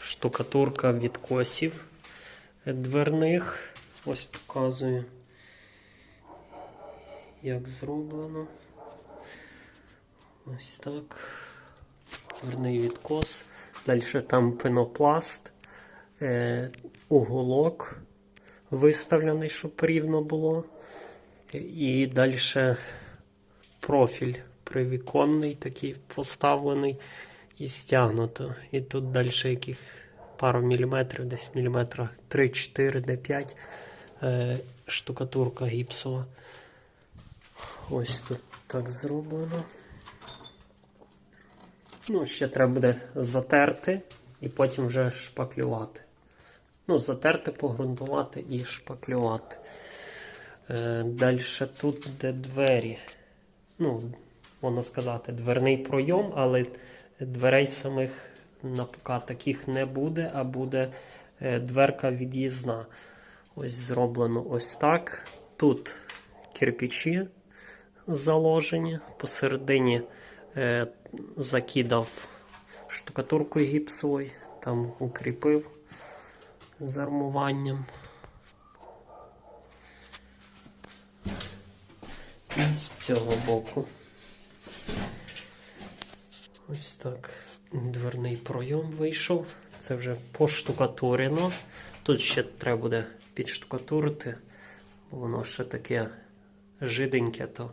штукатурка відкосів дверних. Ось показую, як зроблено. Ось так. Дверний відкос. Далі там пенопласт, е, уголок виставлений, щоб рівно було. І далі профіль привіконний, такий поставлений і стягнуто. І тут далі яких пару міліметрів, десь міліметра 3-4, де 5 е, штукатурка гіпсова. Ось тут так зроблено. Ну, ще треба буде затерти і потім вже шпаклювати. Ну, затерти, погрунтувати і шпаклювати. Е, Далі тут де двері. Ну, можна сказати, дверний пройом, але дверей самих на таких не буде, а буде е, дверка від'їзна. Ось зроблено ось так. Тут кирпичі заложені. Посередині е, закидав штукатуркою гіпсовою, там укріпив з армуванням. З цього боку. Ось так дверний пройом вийшов. Це вже поштукатурено. Тут ще треба буде підштукатурити, бо воно ще таке жиденьке, то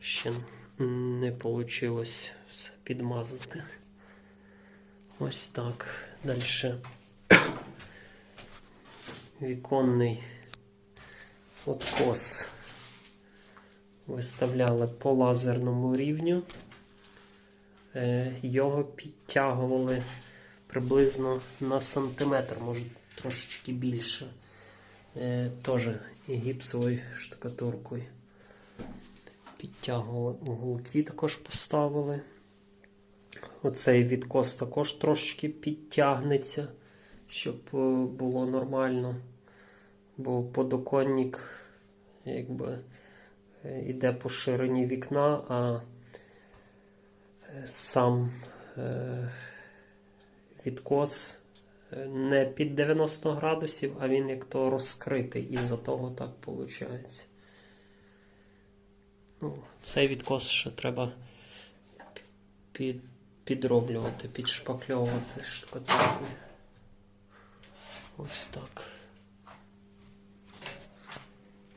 ще не вийшло все підмазати. Ось так. Далі віконний откос виставляли по лазерному рівню. Е, Його підтягували приблизно на сантиметр, може трошечки більше. Е, Теж гіпсовою штукатуркою. Підтягували уголки, також поставили. Оцей відкос також трошечки підтягнеться, щоб е, було нормально. Бо подоконник якби йде по ширині вікна, а сам е, відкос е, не під 90 градусів, а він як то розкритий, і-за того так виходить. Ну, цей відкос ще треба під, підроблювати, підшпакльовувати штукатуркою. Ось так.